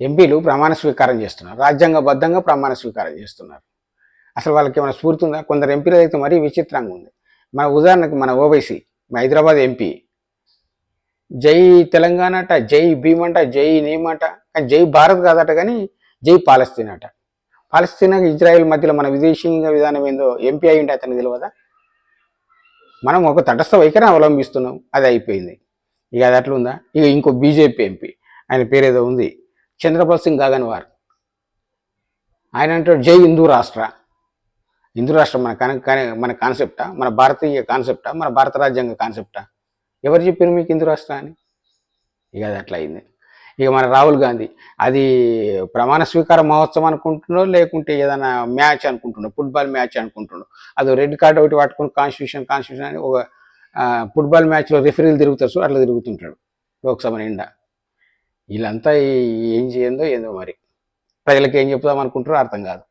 ఎంపీలు ప్రమాణ స్వీకారం చేస్తున్నారు. రాజ్యాంగబద్ధంగా ప్రమాణ స్వీకారం చేస్తున్నారు. అసలు వాళ్ళకి ఏమైనా స్ఫూర్తి ఉందా? కొందరు ఎంపీలు అయితే మరీ విచిత్రంగా ఉంది. మన ఉదాహరణకు మన ఓవైసీ మన హైదరాబాద్ ఎంపీ. జై తెలంగాణ అట జై భీమ్ అంట జై నేమ్ అంట కానీ జై భారత్ కాదట కానీ జై పాలస్తీన్ అట. పాలస్తీనా ఇజ్రాయెల్ మధ్యలో మన విదేశీయంగా విధానం ఏందో ఎంపీ అయి ఉంటే అతనికి తెలియదా మనం ఒక తటస్థ వైఖరి అవలంబిస్తున్నాం. అది అయిపోయింది. ఇక అది అట్లా ఉందా ఇక ఇంకో బీజేపీ ఎంపీ. ఆయన పేరు ఏదో ఉంది. చంద్రపాల్ సింగ్ గగన్వార్. ఆయన అంటాడు జై హిందూ రాష్ట్ర. హిందూ రాష్ట్రం మన కన మన కాన్సెప్టా? మన భారతీయ కాన్సెప్టా? మన భారత రాజ్యాంగ కాన్సెప్టా? ఎవరు చెప్పారు మీకు హిందూ రాష్ట్ర అని? ఇక అది అట్లా అయింది. ఇక మన రాహుల్ గాంధీ అది ప్రమాణ స్వీకార మహోత్సవం అనుకుంటుండో లేకుంటే ఏదైనా మ్యాచ్ అనుకుంటుండో ఫుట్బాల్ మ్యాచ్ అనుకుంటున్నాడు? అది రెడ్ కార్డ్ ఒకటి పట్టుకొని కాన్స్టిట్యూషన్ కాన్స్టిట్యూషన్ అని ఒక ఫుట్బాల్ మ్యాచ్లో రిఫరీలు తిరుగుతారు అట్లా తిరుగుతుంటాడు లోక్సభ నిండా. వీళ్ళంతా ఏం చేయందో ఏందో మరి. ప్రజలకు ఏం చెప్దాం అనుకుంటారో అర్థం కాదు.